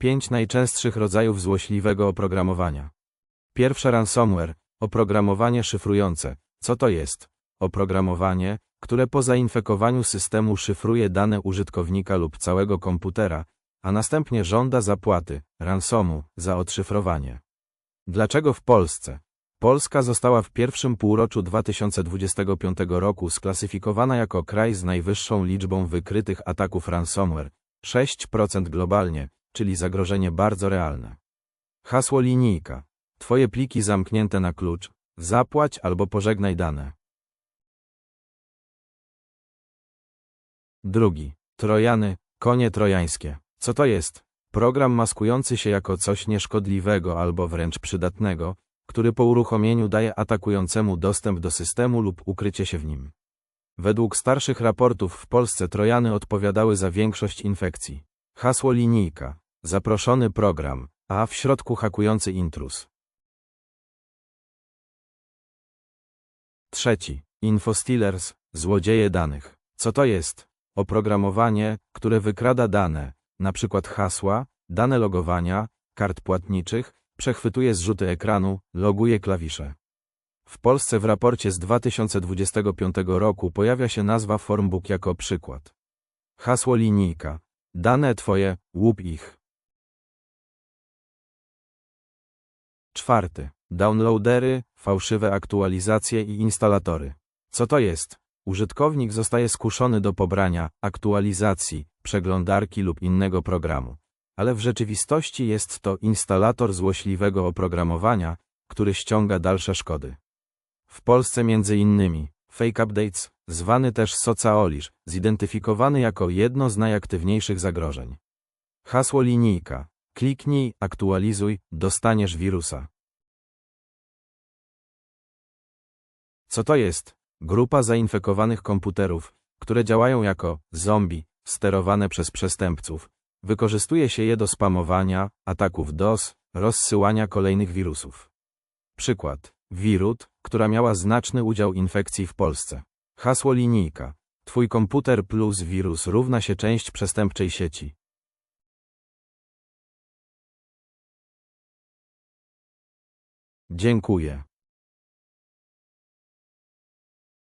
Pięć najczęstszych rodzajów złośliwego oprogramowania. Pierwsze ransomware, oprogramowanie szyfrujące. Co to jest? Oprogramowanie, które po zainfekowaniu systemu szyfruje dane użytkownika lub całego komputera, a następnie żąda zapłaty, ransomu, za odszyfrowanie. Dlaczego w Polsce? Polska została w pierwszym półroczu 2025 roku sklasyfikowana jako kraj z najwyższą liczbą wykrytych ataków ransomware 6% globalnie, czyli zagrożenie bardzo realne. Hasło linijka. Twoje pliki zamknięte na klucz. Zapłać albo pożegnaj dane. Drugi. Trojany, konie trojańskie. Co to jest? Program maskujący się jako coś nieszkodliwego albo wręcz przydatnego, który po uruchomieniu daje atakującemu dostęp do systemu lub ukrycie się w nim. Według starszych raportów w Polsce Trojany odpowiadały za większość infekcji. Hasło linijka. Zaproszony program, a w środku hakujący intruz. Trzeci. Infostealers, złodzieje danych. Co to jest? Oprogramowanie, które wykrada dane, np. hasła, dane logowania, kart płatniczych, przechwytuje zrzuty ekranu, loguje klawisze. W Polsce w raporcie z 2025 roku pojawia się nazwa Formbook jako przykład. Hasło linijka. Dane twoje, łup ich. Czwarty. Downloadery, fałszywe aktualizacje i instalatory. Co to jest? Użytkownik zostaje skuszony do pobrania aktualizacji, przeglądarki lub innego programu. Ale w rzeczywistości jest to instalator złośliwego oprogramowania, który ściąga dalsze szkody. W Polsce między innymi Fake Updates, zwany też Socaolisz, zidentyfikowany jako jedno z najaktywniejszych zagrożeń. Hasło linijka. Kliknij, aktualizuj, dostaniesz wirusa. Co to jest? Grupa zainfekowanych komputerów, które działają jako zombie, sterowane przez przestępców. Wykorzystuje się je do spamowania, ataków DOS, rozsyłania kolejnych wirusów. Przykład. Wirut, która miała znaczny udział infekcji w Polsce. Hasło linijka. Twój komputer plus wirus równa się część przestępczej sieci. Dziękuję.